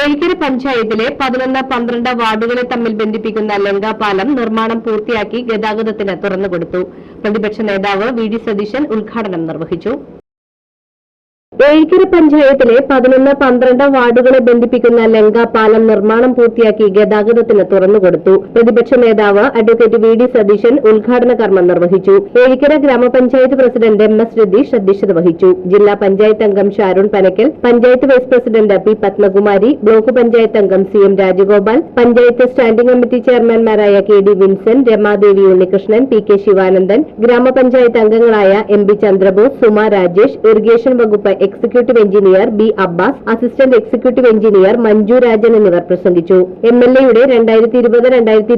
ഏഴിക്കര പഞ്ചായത്തിലെ പതിനൊന്ന് പന്ത്രണ്ട് വാർഡുകളെ തമ്മിൽ ബന്ധിപ്പിക്കുന്ന ലങ്കാപാലം നിർമ്മാണം പൂർത്തിയാക്കി ഗതാഗതത്തിന് തുറന്നുകൊടുത്തു. പ്രതിപക്ഷ നേതാവ് വി ഡി സതീശൻ ഉദ്ഘാടനം നിർവഹിച്ചു. ഏഴിക്കര പഞ്ചായത്തിലെ പതിനൊന്ന് പന്ത്രണ്ട് വാർഡുകളെ ബന്ധിപ്പിക്കുന്ന ലങ്ക പാലം നിർമ്മാണം പൂർത്തിയാക്കി ഗതാഗതത്തിന് തുറന്നുകൊടുത്തു. പ്രതിപക്ഷ നേതാവ് അഡ്വക്കേറ്റ് വി ഡി സതീശൻ ഉദ്ഘാടന കർമ്മം നിർവഹിച്ചു. ഏഴിക്കര ഗ്രാമപഞ്ചായത്ത് പ്രസിഡന്റ് എം എസ് രതീഷ് അധ്യക്ഷത വഹിച്ചു. ജില്ലാ പഞ്ചായത്ത് അംഗം Sharun Panakkal panchayat vice president P Padmakumari block panchayat അംഗം C M Rajagopal panchayat standing committee ചെയർമാൻമാരായ K D Vincent Ramadevi Unnikrishnan P K Sivanandan ഗ്രാമപഞ്ചായത്ത് അംഗങ്ങളായ M P Chandrabose Suma Rajesh irrigation വകുപ്പ് executive engineer B Abbas assistant executive engineer Manju Rajan എന്നിവർ പ്രസംഗിച്ചു. M L എയുടെ രണ്ടായിരത്തി ഇരുപത് രണ്ടായിരത്തി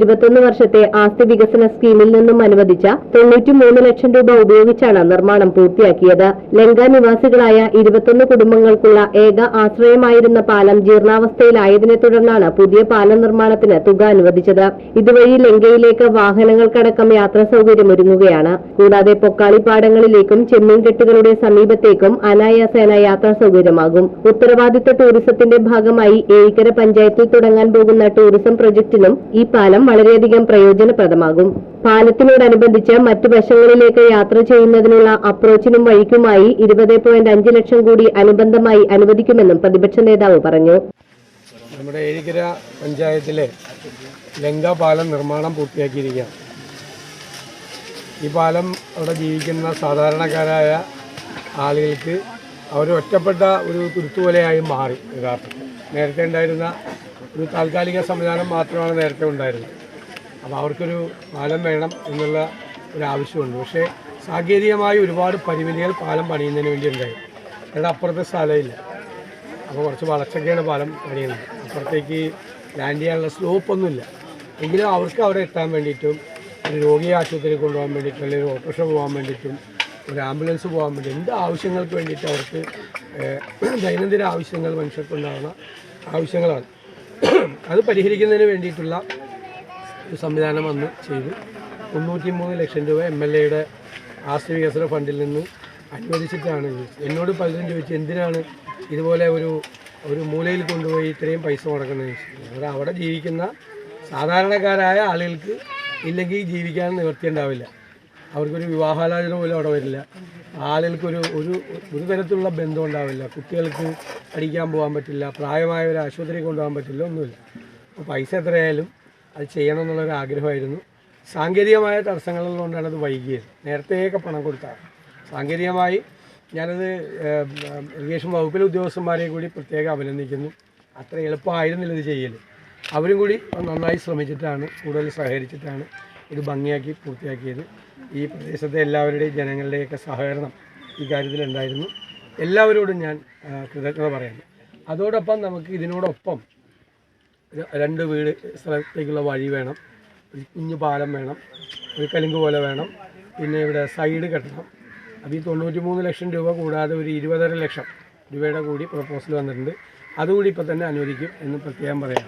വർഷത്തെ ആസ്തി വികസന സ്കീമിൽ നിന്നും അനുവദിച്ച തൊണ്ണൂറ്റിമൂന്ന് ലക്ഷം രൂപ ഉപയോഗിച്ചാണ് നിർമ്മാണം പൂർത്തിയാക്കിയത്. ലങ്ക നിവാസികളായ ഇരുപത്തൊന്ന് കുടുംബങ്ങൾക്കുള്ള ഏക ആശ്രയമായിരുന്ന പാലം ജീർണാവസ്ഥയിലായതിനെ തുടർന്നാണ് പുതിയ പാലം നിർമ്മാണത്തിന് തുക അനുവദിച്ചത്. ഇതുവഴി ലങ്കയിലേക്ക് വാഹനങ്ങൾക്കടക്കം യാത്രാ സൗകര്യം ഒരുങ്ങുകയാണ് കൂടാതെ പൊക്കാളിപ്പാടങ്ങളിലേക്കും ചെമ്മീൻകെട്ടുകളുടെ സമീപത്തേക്കും അനായാസേന യാത്രാ സൗകര്യമാകും. ഉത്തരവാദിത്ത ടൂറിസത്തിന്റെ ഭാഗമായി ഏഴിക്കര പഞ്ചായത്തിൽ തുടങ്ങാൻ പോകുന്ന ടൂറിസം പ്രൊജക്ടിനും ഈ പാലം വളരെയധികം പ്രയോജനപ്രദമാകും. പാലത്തിനോടനുബന്ധിച്ച് മറ്റു വശങ്ങളിലേക്ക് യാത്ര ചെയ്യുന്നതിനുള്ള അപ്രോച്ചിനും വഴിക്കുമായി ഇരുപത് പോയിന്റ് അഞ്ച് ലക്ഷം കൂടി അനുബന്ധമായി അനുവദിക്കുമെന്നും പ്രതിപക്ഷ നേതാവ് പറഞ്ഞു. നമ്മുടെ ഏഴിക്കര പഞ്ചായത്തിലെ ലങ്ക പാലം നിർമ്മാണം പൂർത്തിയാക്കിയിരിക്കുകയാണ്. ഈ പാലം അവിടെ ജീവിക്കുന്ന സാധാരണക്കാരായ ആളുകൾക്ക് അവർ ഒറ്റപ്പെട്ട ഒരു തുരുത്തുപോലെയായി മാറി യഥാർത്ഥത്തിൽ. നേരത്തെ ഉണ്ടായിരുന്ന ഒരു താൽക്കാലിക സംവിധാനം മാത്രമാണ് നേരത്തെ ഉണ്ടായിരുന്നത്. അപ്പോൾ അവർക്കൊരു പാലം വേണം എന്നുള്ള ഒരു ആവശ്യമുണ്ട്. പക്ഷേ സാങ്കേതികമായി ഒരുപാട് പരിമിതികൾ പാലം പണിയുന്നതിന് വേണ്ടി ഉണ്ടായി. ഇവിടെ അപ്പുറത്തെ സ്ഥലമില്ല. അപ്പോൾ കുറച്ച് വളച്ചൊക്കെയാണ് പാലം പണിയുന്നത്. അപ്പുറത്തേക്ക് ലാൻഡ് ചെയ്യാനുള്ള സ്ലോപ്പൊന്നുമില്ല. എങ്കിലും അവർക്ക് അവിടെ എത്താൻ വേണ്ടിയിട്ടും ഒരു രോഗിയെ ആശുപത്രിയിൽ കൊണ്ടുപോകാൻ വേണ്ടിയിട്ടും അല്ലെങ്കിൽ ഓട്ടോറിക്ഷ പോകാൻ വേണ്ടിയിട്ടും ഒരു ആംബുലൻസ് പോകാൻ വേണ്ടി എന്ത് ആവശ്യങ്ങൾക്ക് വേണ്ടിയിട്ട് അവർക്ക് ദൈനംദിന ആവശ്യങ്ങൾ മനുഷ്യർക്കുണ്ടാകുന്ന ആവശ്യങ്ങളാണ്. അത് പരിഹരിക്കുന്നതിന് വേണ്ടിയിട്ടുള്ള ഒരു സംവിധാനം വന്ന് ചെയ്തു. തൊണ്ണൂറ്റി മൂന്ന് ലക്ഷം രൂപ എം എൽ എയുടെ ആസ്തി വികസന ഫണ്ടിൽ നിന്ന് അനുവദിച്ചിട്ടാണ്. എന്നോട് പലരും ചോദിച്ചു എന്തിനാണ് ഇതുപോലെ ഒരു ഒരു മൂലയിൽ കൊണ്ടുപോയി ഇത്രയും പൈസ മുടക്കുന്നത് അത് അവിടെ ജീവിക്കുന്ന സാധാരണക്കാരായ ആളുകൾക്ക് ഇല്ലെങ്കിൽ ജീവിക്കാൻ നിവൃത്തി ഉണ്ടാവില്ല അവർക്കൊരു വിവാഹാലോചന പോലും അവിടെ വരില്ല. ആളുകൾക്കൊരു ഒരു ഒരു തരത്തിലുള്ള ബന്ധം ഉണ്ടാവില്ല. കുട്ടികൾക്ക് പഠിക്കാൻ പോകാൻ പറ്റില്ല പ്രായമായവരെ ആശുപത്രിയിൽ കൊണ്ടുപോകാൻ പറ്റില്ല ഒന്നുമില്ല. അപ്പോൾ പൈസ എത്രയായാലും അത് ചെയ്യണം എന്നുള്ളൊരു ആഗ്രഹമായിരുന്നു. സാങ്കേതികമായ തടസ്സങ്ങളുള്ളതുകൊണ്ടാണ് അത് വൈകിയത്. നേരത്തെയൊക്കെ പണം കൊടുത്താണ് സാങ്കേതികമായി ഞാനത് ഇറിഗേഷൻ വകുപ്പിലെ ഉദ്യോഗസ്ഥന്മാരെ കൂടി പ്രത്യേകം അഭിനന്ദിക്കുന്നു. അത്ര എളുപ്പമായിരുന്നില്ല ഇത് ചെയ്യൽ അവരും കൂടി നന്നായി ശ്രമിച്ചിട്ടാണ് കൂടുതൽ സഹകരിച്ചിട്ടാണ് ഇത് ഭംഗിയാക്കി പൂർത്തിയാക്കിയത്. ഈ പ്രദേശത്തെ എല്ലാവരുടെയും ജനങ്ങളുടെയൊക്കെ സഹകരണം ഈ കാര്യത്തിലുണ്ടായിരുന്നു. എല്ലാവരോടും ഞാൻ കൃതജ്ഞത പറയുന്നു. അതോടൊപ്പം നമുക്ക് ഇതിനോടൊപ്പം രണ്ട് വീട് സ്ഥലത്തേക്കുള്ള വഴി വേണം. ഒരു കുഞ്ഞു പാലം വേണം. ഒരു കലുങ്ക് പോലെ വേണം. പിന്നെ ഇവിടെ സൈഡ് കെട്ടണം. അപ്പോൾ ഈ തൊണ്ണൂറ്റി മൂന്ന് ലക്ഷം രൂപ കൂടാതെ ഒരു ഇരുപതര ലക്ഷം രൂപയുടെ കൂടി പ്രപ്പോസൽ വന്നിട്ടുണ്ട്. അതുകൂടി ഇപ്പോൾ തന്നെ അനുവദിക്കും എന്ന് പ്രത്യേകം പറയാം.